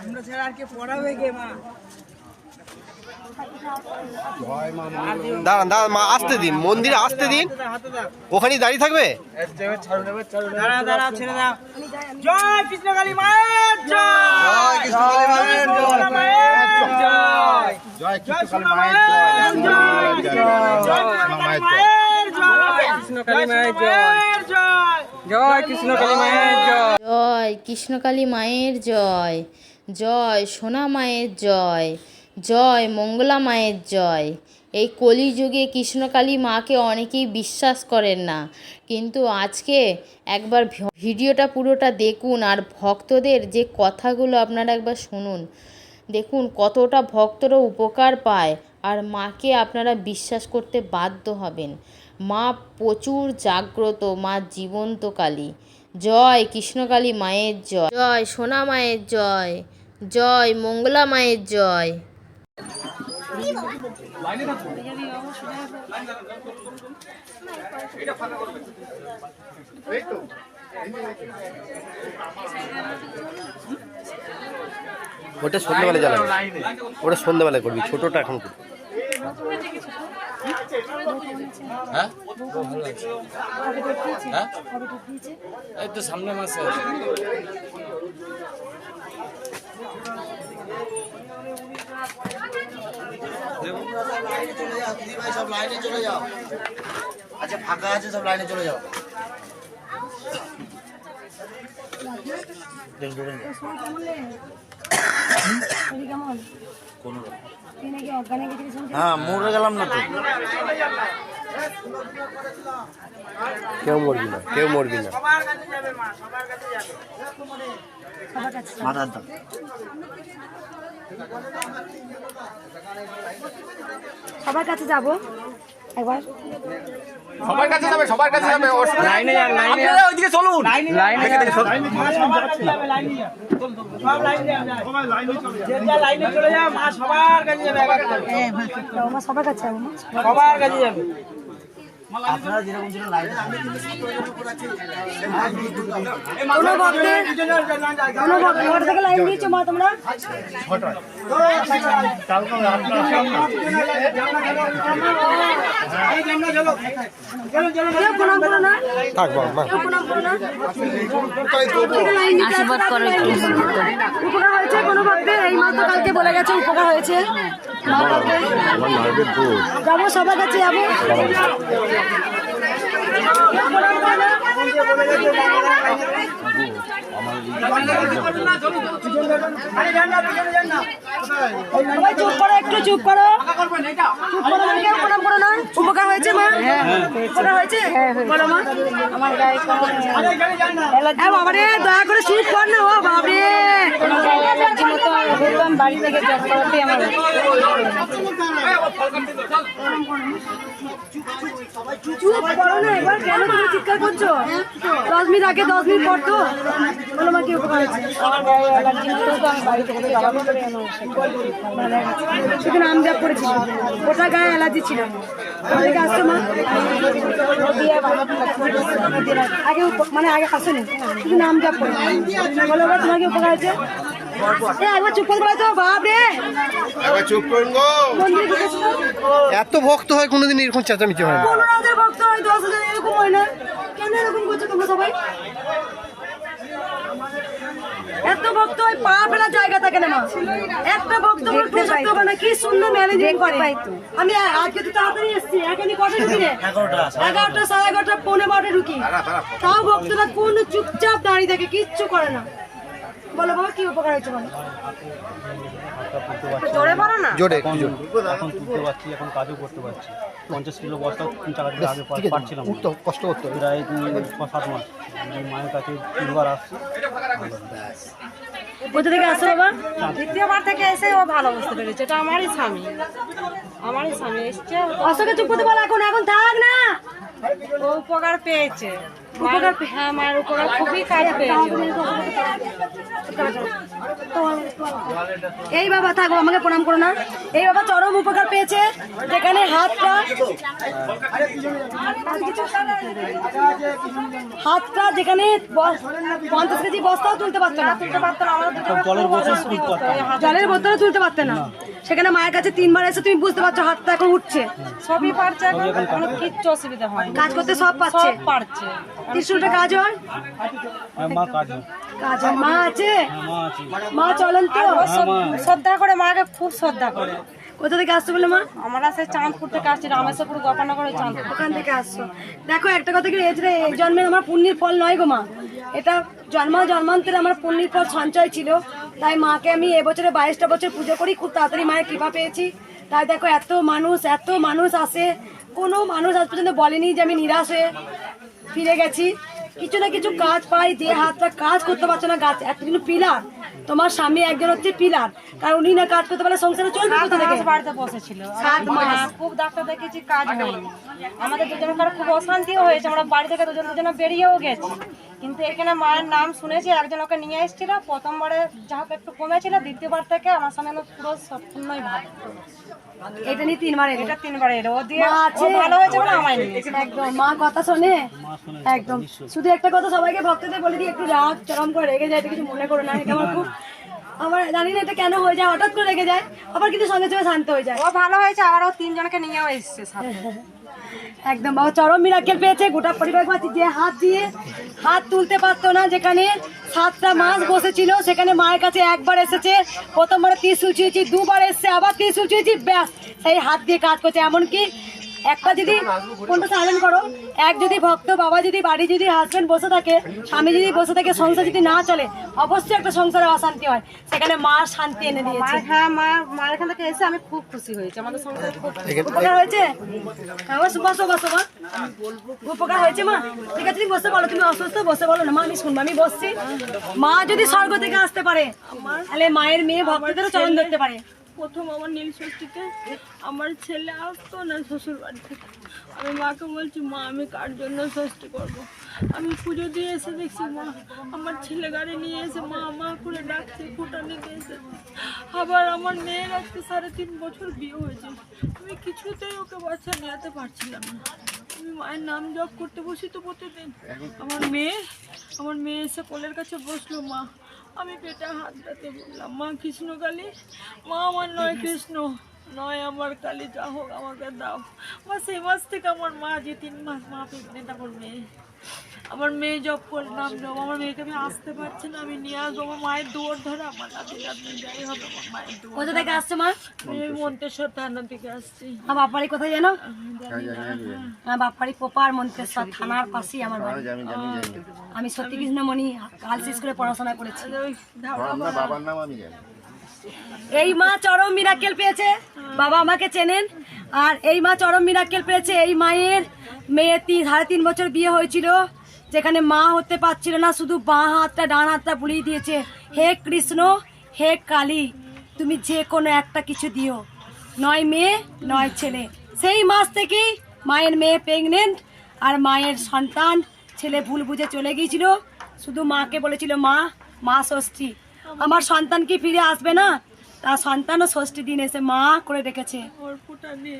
আমরা ছাড়া আর কে পড়াবে কে মা? দাঁড়ান দাঁড়ান মা আসতে দিন মন্দিরে আসতে দিন। ওখানেই দাঁড়িয়ে থাকবে? দাঁড়া দাঁড়া জয় কৃষ্ণকালী মায়ের জয়। জয়। সোনা মায়ের জয়। জয়। জয় সোনা কৃষ্ণ মায়ের জয়। জয়। কৃষ্ণকালী মায়ের জয় কৃষ্ণকালী মায়ের জয়। জয় মায়ের জয়। জয় সোনা মায়ের জয়। জয় মঙ্গলা মায়ের জয়। এই কলিযুগে কৃষ্ণকালী মাকে অনেকেই বিশ্বাস করেন না। কিন্তু আজকে একবার ভিডিওটা পুরোটা দেখুন আর ভক্তদের যে কথাগুলো আপনারা একবার শুনুন। দেখুন কতটা ভক্তরা উপকার পায় আর মাকে আপনারা বিশ্বাস করতে বাধ্য হবেন। মা প্রচুর জাগ্রত, মা জীবন্ত কালী জয় কৃষ্ণকালী মায়ের জয়। জয় সোনা মায়ের জয়। জয় মঙ্গলা মায়ের জয়। ওটা সন্ধ্যেবেলা জ্বালাবি। ওটা সন্ধ্যেবেলা করবি, ছোটটা এখন করবি। হ্যাঁ? হ্যাঁ? এই তো সামনে মাসে সব লাইনে চলে যাও আচ্ছা ফাঁকা আছে সব লাইনে চলে যাও। হ্যাঁ মরে গেলাম না তো। কেউ মরবি না কেউ মরবি না। সবার কাছে যাবে মা সবার কাছে যাবে মাথার দাম সবার কাছে যাব। একবার। সবার কাছে যাবে সবার কাছে যাবে লাইনে যান লাইনে ওইদিকে চলুন। লাইনে লাইনে কাছে যাবে লাইনে সব লাইনে যাবে। সবাই লাইনে চলে যাবে। যে লাইনে চলে যাও মা সবার কাছে যাবে। এক এক করে। যাব সবার কাছে যাব সবার কাছে যাবে। আপনারা যেরকম লাইনে কোনো ভক্তের কোনো ভক্ত ঘর থেকে লাইন দিয়েছ মা তোমরা? আশীর্বাদ করো উপকার হয়েছে কোনো ভক্তের এই মা তো কালকে বলে গেছে উপকার হয়েছে। যাব সবার কাছে যাব। চুপ করো একটু চুপ করো। চুপ করো কেউ প্রণাম করো না। উপকার হয়েছে মা? উপকার হয়েছে? আমার বাবারে দয়া করে চুপ কর না ও বাবারে। বাড়ি থেকে জব করাতে আমার চুপ করো না এবার কেন তুমি চিৎকার করছ? দশ মিনিট আগে দশ মিনিট পর তো। বলো মা কি উপকার হয়েছে শুধু নাম জাপ করেছি ওটা গায়ে অ্যালার্জি ছিল। আমাদেরকে আসতো মা। আগে মানে আগে আসেনি। শুধু নাম জাপ করে বলো এবার তোমার কি উপকার হয়েছে এ, একবার চুপ করে বলো তো বাপ রে চুপ করুন গো। মন্দিরে ঢুকেছিল এত ভক্ত হয় কোনোদিন এরকম চেঁচামেচি হয় না। ভক্ত হয় দশ হাজার এরকম হয় না। কেন এরকম করছ তোমরা সবাই? এত ভক্ত হয় পা ফেলার জায়গা থাকে না? মা একটা ভক্ত ভক্ত সত্য হবে না কি সুন্দর ম্যানেজিং করে। আমি আজকে তো তাড়াতাড়ি এসেছি এখানে কটা ঢুকি রে? এগারোটা সাড়ে এগারোটা। পৌনে বারোটা ঢুকি। তাও ভক্তরা কোন চুপচাপ দাঁড়িয়ে থাকে কিচ্ছু করে না। বলো বাবা কি উপকার হয়েছে বলো? জোরে বলো না। জোরে। এখন তুলতে পারছি এখন কাজও করতে পারছি। পঞ্চাশ কিলো বস্তা চালাতে আগে পারছিলাম। কষ্ট করতে। প্রায় ছ সাত মাস। মায়ের কাছে তিনবার আসছি। কোথা থেকে আসো বাবা। দ্বিতীয়বার থেকে এসে ও ভালো বুঝতে পেরেছে। এটা আমারই স্বামী। আমারই স্বামী এসছে অশোকে চুপ করতে বলো এখন এখন থাক না। ও উপকার পেয়েছে। উপকার হ্যাঁ মায়ের উপকার খুবই কাজ পেয়েছে। এই বাবা থাকো আমাকে প্রণাম করো না। এই বাবা চরম উপকার পেয়েছে যেখানে হাতটা হাতটা যেখানে ব- পঞ্চাশ কেজি বস্তাও তুলতে পারতো না। তুলতে পারতো না জলের বোতলও তুলতে পারতো না। সেখানে মায়ের কাছে তিনবার এসে তুমি বুঝতে পারছ হাতটা এখন উঠছে। সবই পারছে এখন কোনো কিচ্ছু অসুবিধা হয় কাজ করতে সব পাচ্ছে সব পারছে। ত্রিশুলটা কাজ হয়? হ্যাঁ মা কাজ হয়। কাজ হয়। মা আছে? হ্যাঁ মা আছে। মা চলেন তো শ্রদ্ধা করে মাকে খুব শ্রদ্ধা করে। কোথা থেকে আসছো বলে মা? আমরা সেই চাঁদপুর থেকে আসছি রামেশ্বরপুর গোপালনগর ওই চাঁদপুর। ওখান থেকে আসছো। দেখো একটা কথা কি এই যে এই জন্মের আমার পুণ্যের ফল নয় গো মা। এটা জন্ম জন্মান্তরে আমার পুণ্যের ফল সঞ্চয় ছিল। তাই মাকে আমি এবছরে বাইশটা বছর পুজো করি খুব তাড়াতাড়ি মায়ের কৃপা পেয়েছি। তাই দেখো এত মানুষ এত মানুষ আসে। কোনো মানুষ আজ পর্যন্ত বলেনি যে আমি নিরাশ হয়ে ফিরে গেছি। কিছু না কিছু কাজ পাই দিয়ে হাতটা কাজ করতে পারছে না গাছ। এতদিন পিলার। তোমার স্বামী একজন হচ্ছে পিলার কারণ উনি না কাজ করতে পারলে সংসারে চলবে কোথা থেকে? বাড়িতে বসেছিল। সাত মাস। খুব ডাক্তার দেখেছি কাজ হয়নি। আমাদের দুজনকার খুব অশান্তিও হয়েছে আমরা বাড়ি থেকে দুজন দুজনে বেরিয়েও গেছি। কিন্তু এখানে মায়ের নাম শুনেছি একজন ওকে নিয়ে এসেছিল প্রথমবারে যা হোক একটু কমেছিল দ্বিতীয়বার থেকে আমার সামনে পুরো সম্পূর্ণই ভালো এটা নিয়ে তিনবার এলে। এটা তিনবার এলো। ও দিয়ে ভালো হয়েছে বলে আমায় একদম মা কথা শোনে। একদম। শুধু একটা কথা সবাইকে ভক্তদের বলে দিই একটু রাগ চরম করে রেগে যায় কিছু মনে করো না। এটা আমার খুব আমার জানি না এটা কেন হয়ে যায় হঠাৎ করে রেগে যায় আবার কিন্তু সঙ্গে সঙ্গে শান্ত হয়ে যায়। ও ভালো হয়েছে আবার ও তিনজনকে নিয়েও এসছে একদম বাবা চরম মিরাকেল পেয়েছে গোটা পরিবার পাচ্ছি যে হাত দিয়ে হাত তুলতে পারতো না যেখানে সাতটা মাস বসেছিল সেখানে মায়ের কাছে একবার এসেছে প্রথমবারে ত্রিশুল ছুঁয়েছি দুবার এসেছে আবার ত্রিশুল ছুঁয়েছি ব্যাস সেই হাত দিয়ে কাজ করছে। এমনকি একটা যদি কোনটা সাইলেন্ট করো এক যদি ভক্ত বাবা যদি বাড়ি যদি হাজবেন্ড বসে থাকে স্বামী যদি বসে থাকে সংসার যদি না চলে অবশ্যই একটা সংসারে অশান্তি হয়। সেখানে মা শান্তি এনে দিয়েছে। হ্যাঁ মা মায়ের এখান থেকে এসে আমি খুব খুশি হয়েছি। আমাদের সংসারে খুব উপকার হয়েছে। হ্যাঁ বসো বসো বসো মা উপকার হয়েছে মা। ঠিক আছে তুমি বসে বলো তুমি অসুস্থ বসে বলো না। মা আমি শুনব আমি বসছি। মা যদি স্বর্গ থেকে আসতে পারে তাহলে মায়ের মেয়ে ভক্তদেরও চরণ ধরতে পারে। প্রথম আমার নীল ষষ্ঠীতে আমার ছেলে আসতো না শ্বশুর বাড়ি থেকে। আমি মাকে বলছি, মা, আমি কার জন্য ষষ্ঠী করব। আমি পুজো দিয়ে এসে দেখছি, মা, আমার ছেলে গাড়ি নিয়ে এসে, মা মা করে ডাকছে ফুটানি এসে। আবার আমার মেয়ের আজকে সাড়ে তিন বছর বিয়ে হয়েছে। আমি কিছুতেই ওকে বাচ্চা নিয়ে পারছিলাম না। আমি মায়ের নাম জপ করতে বসি তো প্রতিদিন। আমার মেয়ে আমার মেয়ে এসে কোলের কাছে বসল, মা আমি পেটে হাত রাতে বললাম, মা কৃষ্ণ কালী মা আমার নয় কৃষ্ণ, নয় আমার কালী, যা হোক আমাকে দাও। মা, সেই মাস থেকে আমার মা যে তিন মাস মা পেটে তখন মেয়ে আমার মেয়ে জব করে নাম জব আমার মেয়েকে আমি আসতে পারছি না আমি নিয়ে আসব। আমার মায়ের দুয়ার ধরে আমার যাই হবে আমার মায়ের দুয়ার কোথা থেকে আসছে মা? আমি মন্তেশ্বর থানা থেকে আসছি। আমার বাপারি কোথায় জানো? আমার বাপারি পোপার মন্তেশ্বর থানার পাশেই আমার বাড়ি। আমি সত্যি কৃষ্ণমণি গার্লস স্কুলে পড়াশোনা করেছি। এই মা চরম মিরাক্কেল পেয়েছে বাবা আমাকে চেনেন। আর এই মা চরম মিরাক্কেল পেয়েছে এই মায়ের মেয়ের তিন সাড়ে তিন বছর বিয়ে হয়েছিল। যেখানে মা হতে পারছিল না, শুধু বাঁ হাতটা, ডান হাতটা বুলিয়ে দিয়েছে, হে কৃষ্ণ, হে কালী, তুমি যে কোনো একটা কিছু দিও। নয় মেয়ে, নয় ছেলে। সেই মাস থেকেই মায়ের মেয়ে প্রেগনেন্ট আর মায়ের সন্তান। ছেলে ভুল বুঝে চলে গিয়েছিল। শুধু মাকে বলেছিল, মা মা ষষ্ঠী। আমার সন্তান কি ফিরে আসবে না? তার সন্তানও ষষ্ঠী দিন এসে মা করে রেখেছে। ওর ফুটা নিয়ে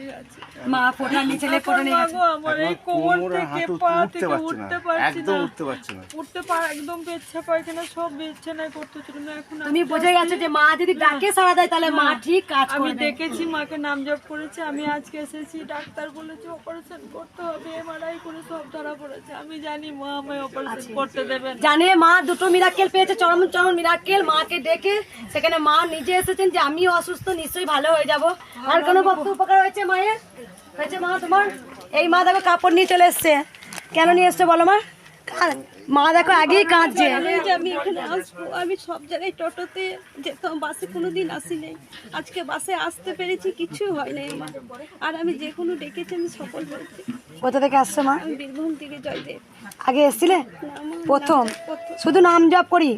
মা ফোটা নিয়ে ছেলে ফোটা নিয়ে গেছে। আমার এই কোমর থেকে পা থেকে উঠতে পারছি না। উঠতে পারছি না। উঠতে পার একদম পেচ্ছা পায়খানা সব বিছানায় করতে ছিল না এখন তুমি বুঝে গেছো যে মা যদি ডাকে সারা দেয় তাহলে মা ঠিক কাজ আমি দেখেছি মাকে নাম জপ করেছে আমি আজকে এসেছি ডাক্তার বলেছে অপারেশন করতে হবে এমআরআই করে সব ধরা পড়েছে। আমি জানি মা আমায় অপারেশন করতে দেবেন জানে মা দুটো মিরাক্কেল পেয়েছে চরম চরম মিরাক্কেল মাকে ডেকে সেখানে মা নিজে এসেছেন যে আমিও অসুস্থ নিশ্চয়ই ভালো হয়ে যাব। আর কোনো ভক্ত উপকার হয়েছে মায়ের? হয়েছে মা তোমার? এই মা দেখো কাপড় নিয়ে চলে এসছে। কেন নিয়ে এসছে বলো মা? মা দেখো আগেই কাঁদছে। আমি এখানে আসব। আমি সব জায়গায় টোটোতে যেতাম বাসে কোনোদিন আসি নাই। আজকে বাসে আসতে পেরেছি কিছু হয় নাই মা আর আমি যে কোনো ডেকেছি আমি সফল হয়েছি। কোথা থেকে আসছে মা? আমি বীরভূম থেকে জয়দেব। আগে এসছিলে? প্রথম। শুধু নাম জপ করি?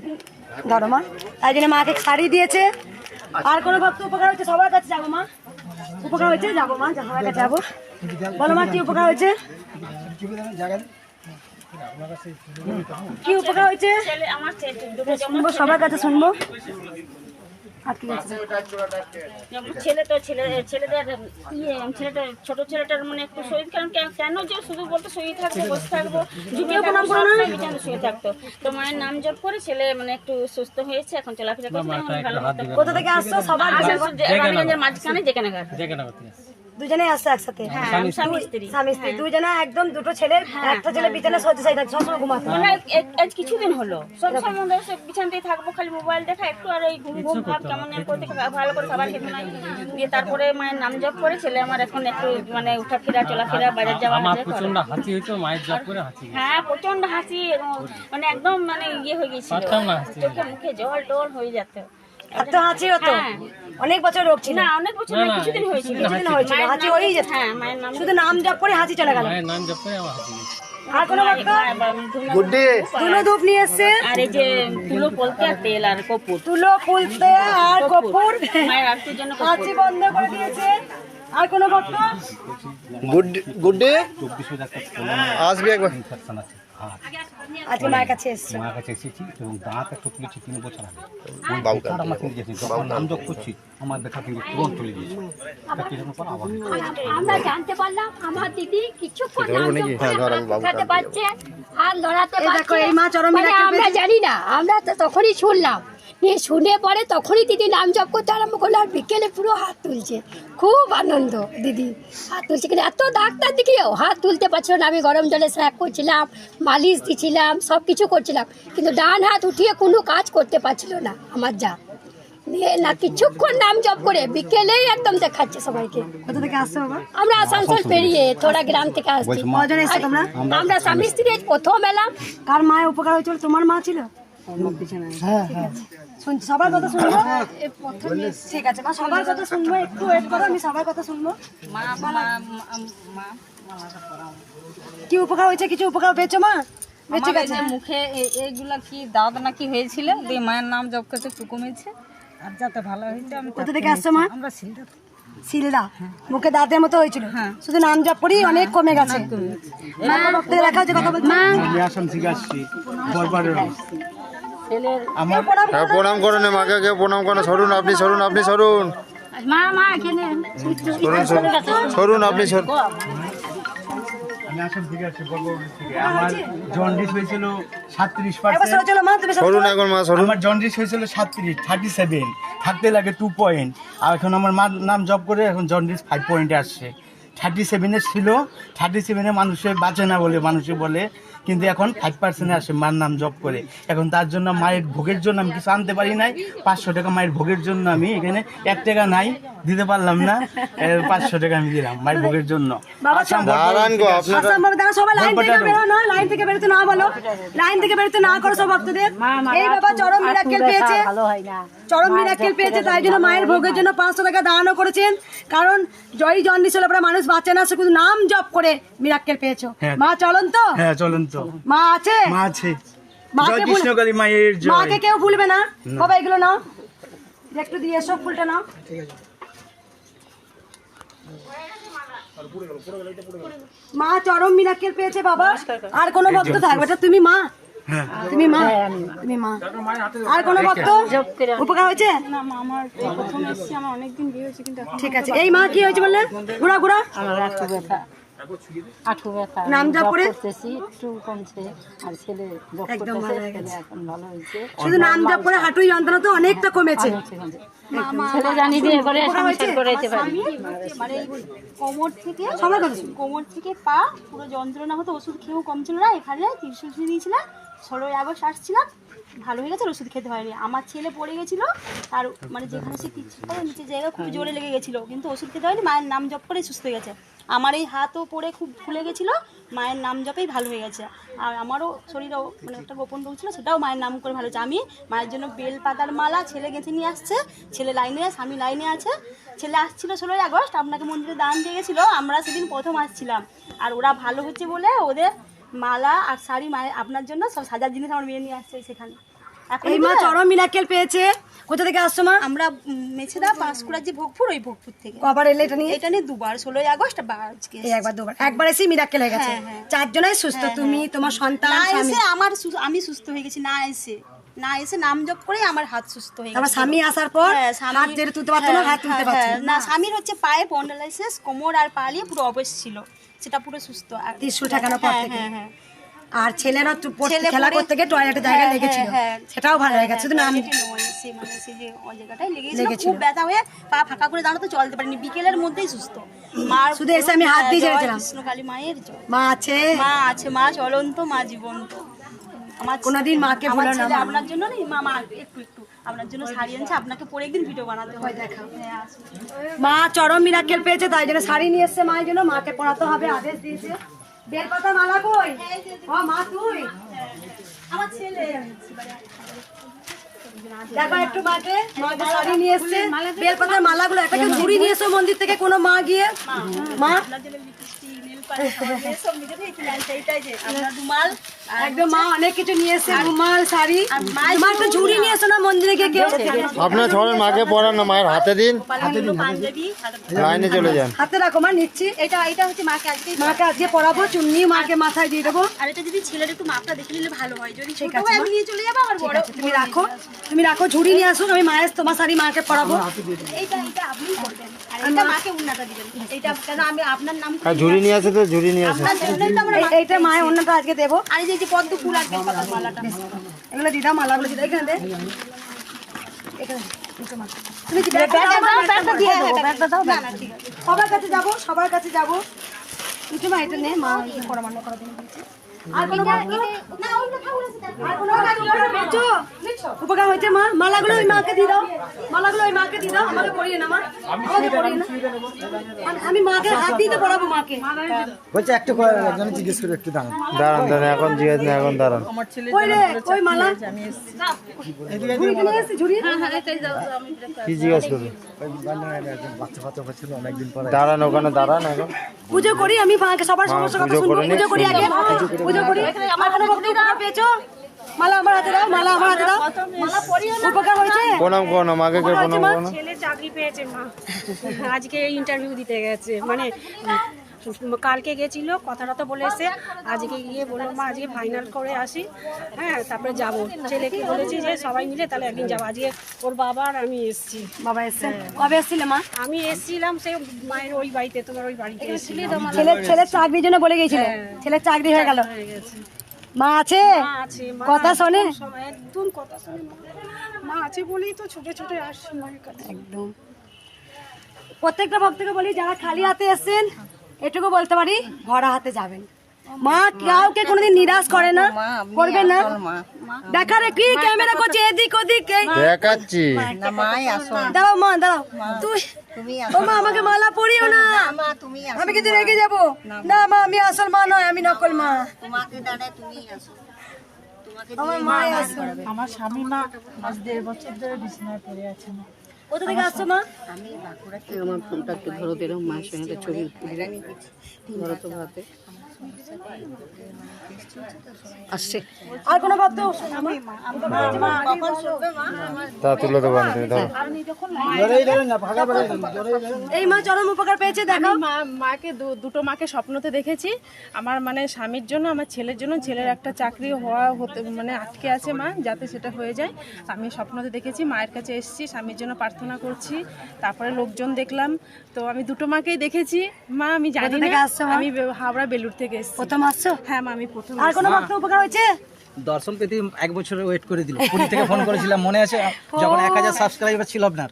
ধরো মা। তাই জন্য মাকে শাড়ি দিয়েছে। আর কোনো ভক্ত উপকার হয়েছে? সবার কাছে যাব মা। উপকার হয়েছে? যাব মা সবার কাছে যাব। বলো মা কি উপকার হয়েছে? কি উপকার হয়েছে? শুনব সবার কাছে শুনব। ছেলে তো ছেলে ছেলেদের ইয়ে ছেলেটা ছোট ছেলেটার মানে একটু শরীর কারণ কেন কেন যে শুধু বলতো থাকব বসে থাকব শুয়ে থাকতো। তো মায়ের নাম জপ করে ছেলে মানে একটু সুস্থ হয়েছে এখন চলাফেরা করছে ভালো কোথা থেকে আসছো? সবার মাঝখানে যেখানে দুজনে আসছে একসাথে। হ্যাঁ আমি স্বামী স্ত্রী। দুজনে একদম দুটো ছেলের একটা ছেলে বিছানা সহ্য চাই থাকে সবসময় ঘুমাতে। মানে আজ কিছুদিন হলো। সব সম্বন্ধে সে বিছানাতেই থাকব খালি মোবাইল দেখা একটু আর এই ঘুম ঘুম ভাব কেমন করতে ভালো করে খাবার খেতে নাই। দিয়ে তারপরে মায়ের নাম জপ করে ছেলে আমার এখন একটু মানে উঠা ফেরা চলাফেরা বাইরে যাওয়া আসা করে। হাসি হইতো মায়ের জব করে হাসি হ্যাঁ প্রচণ্ড হাসি এবং মানে একদম মানে ইয়ে হয়ে গেছিল। চোখে মুখে জল টল হয়ে যেত এত হাঁচি হতো হ্যাঁ। অনেক বছর রোগ ছিল। না অনেক বছর না, কিছুদিন হয়েছিল কিছুদিন হয়েছিল। হাঁচি হয়েই যেত হ্যাঁ মায়ের নাম শুধু নাম জপ করে হাঁচি চলে গেল। নাম জব করে আমার হাসি আর কোনো গুড্ডি তুলো ধূপ নিয়ে এসছে। আর এই যে তুলো বলতে আর তেল আর কপুর। তুলো ফুলতে আর কপুর। মায়ের আরতির জন্য হাঁচি বন্ধ করে দিয়েছে। আর কোনো ভক্ত আসবি একবার। আজকে মায়ের কাছে এসেছি। মায়ের কাছে এসেছি এবং দাঁত একটু তুলেছি তিন বছর আগে বাবুকে তার আমাকে দিয়েছি যখন নাম যোগ করছি আমার দেখা কিন্তু তুরন্ত চলে আবার আমরা জানতে পারলাম আমার দিদি? জপ হ্যাঁ, আর লড়াতে পারছে। এই মা চরম মানে আমরা জানি না আমরা তো তখনই শুনলাম। নিয়ে শুনে পরে তখনই দিদি নাম জপ করতে আরম্ভ করল আর বিকেলে পুরো হাত তুলছে। খুব আনন্দ দিদি। হাত তুলছে কিন্তু এত ডাক্তার দেখিও হাত তুলতে পারছিল না। আমি গরম জলে স্ন্যাক করছিলাম মালিশ দিছিলাম সব কিছু করছিলাম। কিন্তু ডান হাত উঠিয়ে কোনো কাজ করতে পারছিল না আমার যা। নিয়ে না কিছুক্ষণ নাম জপ করে বিকেলেই একদম দেখাচ্ছে সবাইকে। কোথা থেকে আসছো বাবা? আমরা আসানসোল পেরিয়ে থোড়া গ্রাম থেকে আসছি। আমরা স্বামী স্ত্রী প্রথম এলাম। কার মায়ের উপকার হয়েছিল? তোমার মা ছিল? সবার কথা শুনব? ঠিক আছে মা সবার কথা শুনব একটু ওয়েট করো আমি সবার কথা শুনব। কি উপকার হয়েছে কিছু উপকার পেয়েছ মা? বেঁচে গেছে। মুখে এইগুলা কি দাঁত নাকি হয়েছিল? দিয়ে মায়ের নাম জপ করতে একটু কমেছে আর যাতে ভালো হয়েছে আমি কোথা থেকে আসছো মা? আমরা সিলদা মুখে দাঁতের মতো হয়েছিল? শুধু নাম জপ করেই অনেক কমে গেছে। মা হচ্ছে কথা বলছি। আমি আসাম থেকে আসছি। হ্যাঁ প্রণাম করুন মাকে কেউ প্রণাম করেন সরুন আপনি সরুন আপনি সরুন। মা মা সরুন সরুন। সরুন আপনি সরুন। আমার জন্ডিস হয়েছিল মা সরুন এখন মা সরুন। আমার জন্ডিস হয়েছিল সাতত্রিশ থার্টি সেভেন। থাকতে লাগে টু পয়েন্ট আর এখন আমার মার নাম জব করে এখন জন্ডিস ফাইভ পয়েন্টে আসছে। থার্টি সেভেনের ছিল থার্টি সেভেনে মানুষে বাঁচে না বলে মানুষে বলে। কিন্তু এখন ফাইভ পার্সেন্টে আসে মার নাম জব করে। এখন তার জন্য মায়ের ভোগের জন্য আমি কিছু আনতে পারি নাই। পাঁচশো টাকা মায়ের ভোগের জন্য আমি এখানে এক টাকা নাই দিতে পারলাম না। পাঁচশো টাকা আমি দিলাম মায়ের ভোগের জন্য। দেখো সবাই লাইন থেকে বেরো না লাইন থেকে বেরোতে না বলো। লাইন থেকে বেরোতে না করো সব ভক্তদের। এই বাবা চরম মিরাক্কেল পেয়েছে। চরম মিরাক্কেল পেয়েছে তাই জন্য মায়ের ভোগের জন্য পাঁচশো টাকা দানও করেছেন। কারণ জয়ী জন্ডিস হলে মানুষ বাঁচে না শুধু নাম জপ করে মিরাক্কেল পেয়েছ। হ্যাঁ। মা চলন তো। হ্যাঁ চলুন তো। মা আছে? মা আছে। জয় কৃষ্ণকালী মায়ের জয়। মাকে কেউ ভুলবে না? বাবা এগুলো নাও। একটু দিয়ে এসো ফুলটা নাও। মা চরম মিরাক্কেল পেয়েছে বাবা। আর কোনো ভক্ত থাকবে তুমি মা। হ্যাঁ। তুমি মা। তুমি মা। আর কোনো ভক্ত? উপকার হয়েছে? না মা, আমার প্রথম এসেছি আমার অনেকদিন বিয়ে হয়েছে কিন্তু ঠিক আছে। এই মা কি হয়েছে বললে? ঘোরা ঘোরা। আমার ব্যথা। আঠু ব্যথা নাম জপ করতেছি একটু কমছে আর ছেলে জপ করতেছে ছেলে এখন ভালো হয়েছে শুধু নাম জপ করে হাঁটুই যন্ত্রণা তো অনেকটা কমেছে ছেলে জানি দিয়ে করে সংসার করেছে বাড়ি মানে কোমর থেকে সবার কোমর থেকে পা পুরো যন্ত্রণা হতো ওষুধ খেয়েও কমছিল না এখানে দিয়ে দিয়েছিলাম ষোলোই আগস্ট আসছিলাম ভালো হয়ে গেছে, আর ওষুধ খেতে হয়নি। আমার ছেলে পড়ে গেছিল আর মানে যেখানে সে পড়ে নিচে জায়গা খুব জোরে লেগে গেছিল, কিন্তু ওষুধ খেতে হয়নি, মায়ের নাম জপ করে সুস্থ হয়ে গেছে। আমার এই হাতও পড়ে খুব ফুলে গেছিল, মায়ের নাম জপেই ভালো হয়ে গেছে। আর আমারও শরীরেও মানে একটা গোপন রোগ ছিল, সেটাও মায়ের নাম করে ভালো হয়েছে। আমি মায়ের জন্য বেল পাতার মালা ছেলে গেঁথে নিয়ে আসছে, ছেলে লাইনে, স্বামী লাইনে আছে। ছেলে আসছিল ষোলোই আগস্ট, আপনাকে মন্দিরে দান দিয়ে গেছিল, আমরা সেদিন প্রথম আসছিলাম। আর ওরা ভালো হচ্ছে বলে ওদের মালা আর শাড়ি মায়ের আপনার জন্য সব সাজার জিনিস আমার মেয়ে নিয়ে আসছে সেখানে। এই মা চরম মিরাক্কেল পেয়েছে। কোথা থেকে আসছো মা? আমরা মেছেদা পাঁশকুড়ার যে ভোগপুর ওই ভোগপুর থেকে। কবার এলে এটা নিয়ে? এটা নিয়ে দুবার ষোলোই আগস্ট বা- আজকে এই একবার দুবার। একবার এসে মিরাক্কেল হয়ে গেছে। হ্যাঁ, হ্যাঁ। চারজনাই সুস্থ তুমি তোমার সন্তান না এসে আমার আমি সুস্থ হয়ে গেছি না এসে। না এসে নাম জপ করে আমার হাত সুস্থ হয়ে আমার গেছে। স্বামী আসার পর হ্যাঁ, হাত যেটা তুলতে পারতো না হ্যাঁ, হাত তুলতে হ্যাঁ, হ্যাঁ। না স্বামীর হচ্ছে পায়ে পন্ডালাইসিস কোমর আর পালিয়ে পুরো অবশ ছিল। সেটা পুরো সুস্থ। আর ত্রিশূল ঠেকানোর পর হ্যাঁ, থেকে। হ্যাঁ, হ্যাঁ। আর ছেলেরা তো পড়তে- ছেলে খেলা করতে গিয়ে জায়গায় হ্যাঁ, লেগেছিল। হ্যাঁ, হ্যাঁ। সেটাও ভালো হয়ে গেছে। শুধু নাম মানে। খুব ব্যথা হয়ে পা ফাঁকা করে দাঁড়াতে চলতে পারিনি। বিকেলের মধ্যেই সুস্থ। মার শুধু এসে আমি হাত দিয়ে ছেড়েছিলাম। কৃষ্ণকালী মায়ের মা আছে। মা আছে মা চলন্ত মা জীবন্ত। আমার কোনোদিন মাকে ভুলো না, আপনার জন্য নেই? মা মা একটু একটু। আপনার জন্য শাড়ি আনছে আপনাকে পরে একদিন ভিডিও বানাতে হয় দেখা হ্যাঁ মা চরম মিরাক্কেল পেয়েছে তাই জন্য শাড়ি নিয়ে এসছে মায়ের জন্য মাকে পড়াতে হবে আদেশ দিয়েছে। বেলপাতা মালা কই? ও মা তুই। আমার ছেলে। দেখো একটু মাকে মাকে শাড়ি নিয়ে এসছে। বেলপাতার মালাগুলো একটা ঝুড়ি নিয়ে এসো মন্দির থেকে কোনো মা গিয়ে। মা আপনার জন্য লিপস্টিক নেল পালিশ সব নিজে থেকে কিনে আনছে এইটাই যে আপনার রুমাল একদম মা অনেক কিছু নিয়ে এসছে রুমাল শাড়ি। মা একটু ঝুড়ি নিয়ে এসো না মন্দিরে গিয়ে কেউ। আপনার সবাই মাকে পড়ান না মায়ের হাতে দিন। লাইনে চলে যান। হাতে রাখো মা নিচ্ছি। এটা এটা হচ্ছে মাকে আজকে মাকে আজকে পড়াবো চুন্নি মাকে মাথায় দিয়ে দেবো। আর এটা যদি ছেলের একটু মাপটা দেখে নিলে ভালো হয়। যদি ছোট আছে, আমি নিয়ে চলে যাব আর বড় তুমি রাখো তুমি রাখো ঝুড়ি নিয়ে আসুক আমি মায়ের তোমার শাড়ি মাকে পড়াবো। এইটা এটা আপনি করবেন। আর এটা মাকে উন্নাটা দিবেন। এইটা কেন আমি আপনার নাম ঝুড়ি নিয়ে আসে তো ঝুড়ি নিয়ে আসে। এইটা মায়ের অন্যটা আজকে দেবো। আর এই যে- পদ্ম ফুল আর বেলপাতার মালাটা। এগুলো দিদা মালাগুলো দিদা এখানে দে। সবার কাছে যাব সবার কাছে যাব। কিছু মা এটা নে মা এই পরমান্ন করার জন্য উপকার হয়েছে মা? মালাগুলো ওই মাকে দিয়ে দাও। মালাগুলো ওই মাকে দিয়ে দাও। আমাকে পরিয়ে না মা। আমাকে না আমি- আমি মাকে হাত দিতে পড়াবো মাকে। বলছে একটু একজন জিজ্ঞেস করে একটু দাঁড়ান। দাঁড়ান দাঁড়ান এখন জিজ্ঞেস না এখন দাঁড়ান। কই রে? কই মালা? ঝুড়ি কিনে এসেছি ঝুড়ি? কি জিজ্ঞেস করবে? বাচ্চা ফাচ্চা হচ্ছিল অনেকদিন পরে। দাঁড়ান ওখানে দাঁড়ান এখন। পুজো করি আমি মাকে সবার সমস্যা কথা শুনব। পুজো করি আগে পুজো করি। আমার কোনো ভক্তি উপকার পেয়েছ? মালা আমার হাতে দাও মালা আমার হাতে দাও। মালা পরিও না উপকার হয়েছে? প্রণাম করো মাকে কে প্রণাম করো ছেলে চাকরি পেয়েছে মা। আজকে ইন্টারভিউ দিতে গেছে। মানে কালকে গেছিল কথাটা তো বলে এসে আজকে গিয়ে বলল মা আজকে ফাইনাল করে আসি। হ্যাঁ তারপরে যাব। ছেলেকে বলেছি যে সবাই মিলে তাহলে একদিন যাব। আজকে ওর বাবা আর আমি এসছি। বাবা এসছে কবে এসছিলে মা? আমি এসছিলাম সে মায়ের ওই বাড়িতে তোমার ওই বাড়িতে এসেছিলাম। ছেলে ছেলে চাকরির জন্য বলে গিয়েছিলে ছেলে চাকরি হয়ে গেল। হয়ে গেছে। মা আছে? মা আছে কথা শোনে? একদম কথা শোনে। মা। মা আছে বলেই তো ছুটে ছুটে আসছি মায়ের কাছে। একদম। প্রত্যেকটা ভক্তকে বলি যারা খালি হাতে এসেছেন এটুকু বলতে পারি ভরা হাতে যাবেন। মা কাউকে কোনোদিন নিরাশ করে না করবে না। দেখা রে কি ক্যামেরা করছে এদিক ওদিক দেখাচ্ছি। দাঁড়াও মা দাঁড়াও। তুই ও মা আমাকে মালা পরিও না। আমি কিন্তু রেগে যাব। না মা। আমি আসল মা নয় আমি নকল মা। আমার মা আসল। আমার স্বামী মা আজ দেড় বছর ধরে বিছানায় পড়ে আছে মা কোথা থেকে আসছো মা? আমার ফোনটা একটু ধরো দিলাম মায়ের সঙ্গে ছবি ধরো তো ভাতে আর কোনো ভক্ত তা তুলে দেবো আমি তুমি এই মা চরম উপকার পেয়েছে দেখো মাকে দুটো মাকে স্বপ্নতে দেখেছি। আমার মানে স্বামীর জন্য আমার ছেলের জন্য ছেলের একটা চাকরি হওয়া হতে মানে আটকে আছে মা যাতে সেটা হয়ে যায়। আমি স্বপ্নতে দেখেছি মায়ের কাছে এসেছি স্বামীর জন্য প্রার্থনা করছি। তারপরে লোকজন দেখলাম। তো আমি দুটো মাকেই দেখেছি। মা আমি জানি থেকে না আমি হাওড়া বেলুর থেকে এসেছি। প্রথম আসছো? হ্যাঁ মা আমি প্রথম আর কোনো। ভক্ত উপকার হয়েছে? দর্শন পেতে এক বছর ওয়েট করে দিল। পুরী থেকে ফোন করেছিলাম মনে আছে? যখন এক হাজার সাবস্ক্রাইবার ছিল আপনার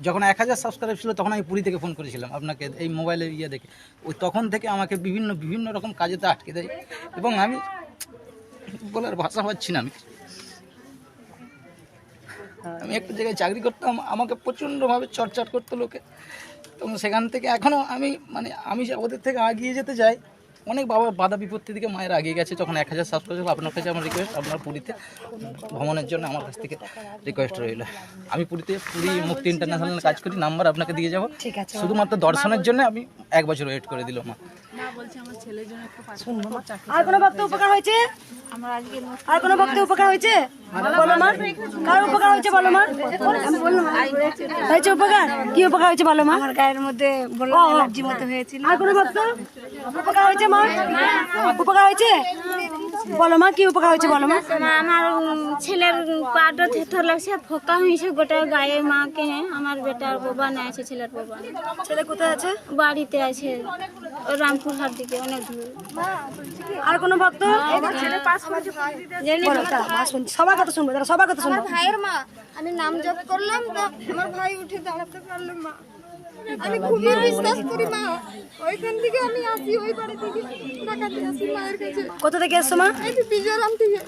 যখন এক হাজার সাবস্ক্রাইব ছিল তখন আমি পুরী থেকে ফোন করেছিলাম আপনাকে এই মোবাইলের ইয়ে দেখে। ওই তখন থেকে আমাকে বিভিন্ন বিভিন্ন রকম কাজেতে আটকে দেয়। এবং আমি বলার ভাষা পাচ্ছি না আমি। আমি একটা জায়গায় চাকরি করতাম আমাকে প্রচণ্ডভাবে চর্চা করতো লোকে। এবং সেখান থেকে এখনও আমি মানে আমি যে ওদের থেকে আগিয়ে যেতে চাই অনেক বাবা বাধা বিপত্তি দিকে মায়ের আগিয়ে গেছে। যখন এক হাজার সাবস্ক্রাইব আপনার কাছে আমার রিকোয়েস্ট আপনার পুরীতে ভ্রমণের জন্য আমার কাছ থেকে রিকোয়েস্ট রইল। আমি পুরীতে পুরী মুক্তি ইন্টারন্যাশনাল কাজ করি নাম্বার আপনাকে দিয়ে যাব। শুধুমাত্র দর্শনের জন্য আমি এক বছর ওয়েট করে দিল মা। মা বলছে আমার ছেলের জন্য একটু শুনব মা। আর কোনো ভক্ত উপকার হয়েছে? আর কোনো ভক্ত উপকার হয়েছে? বলো মা। কার উপকার হয়েছে বলো মা? হয়েছে উপকার? কি উপকার হয়েছে বলো মা? আমার গায়ের মধ্যে মতো হয়েছিল। আর কোনো ভক্ত উপকার হয়েছে মা? উপকার হয়েছে? বলো মা কি উপকার হয়েছে বলো মা? আমার ছেলের পাটা থেথর লাগছে ফোকা হয়েছে গোটা গায়ে মাকে আমার বেটার বাবা না আছে ছেলের বাবা ছেলে কোথায় আছে? বাড়িতে আছে। রামপুরহাট দিকে অনেক দূর। আর কোনো ভক্ত। সবার কথা শুনব দাঁড়া, সবার কথা শুনব। ভাইয়ের মা আমি নাম জপ করলাম তো আমার ভাই উঠে দাঁড়াতে পারল মা। আমি খুবই বিশ্বাস করি মা। ওইখান থেকে আমি আসি ওই বাড়ি থেকে টাকাতে আসি মায়ের কাছে। কোথা থেকে এসছো মা? এই তো থেকে।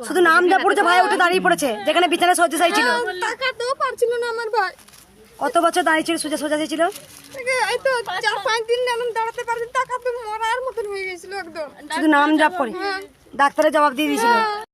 শুধু নাম যা পড়েছে ভাই উঠে দাঁড়িয়ে পড়েছে যেখানে বিছানায় শয্যাশায়ী ছিল হ্যাঁ, টাকাতেও পারছিল না আমার ভাই। কত বছর দাঁড়িয়েছিল সোজা সোজা ছিল? এই তো চার পাঁচ দিন এমন দাঁড়াতে পারছি টাকা তো মরার মতন হয়ে গেছিল একদম। শুধু নাম জাপ করে? হ্যাঁ। ডাক্তারের জবাব দিয়ে দিয়েছিল?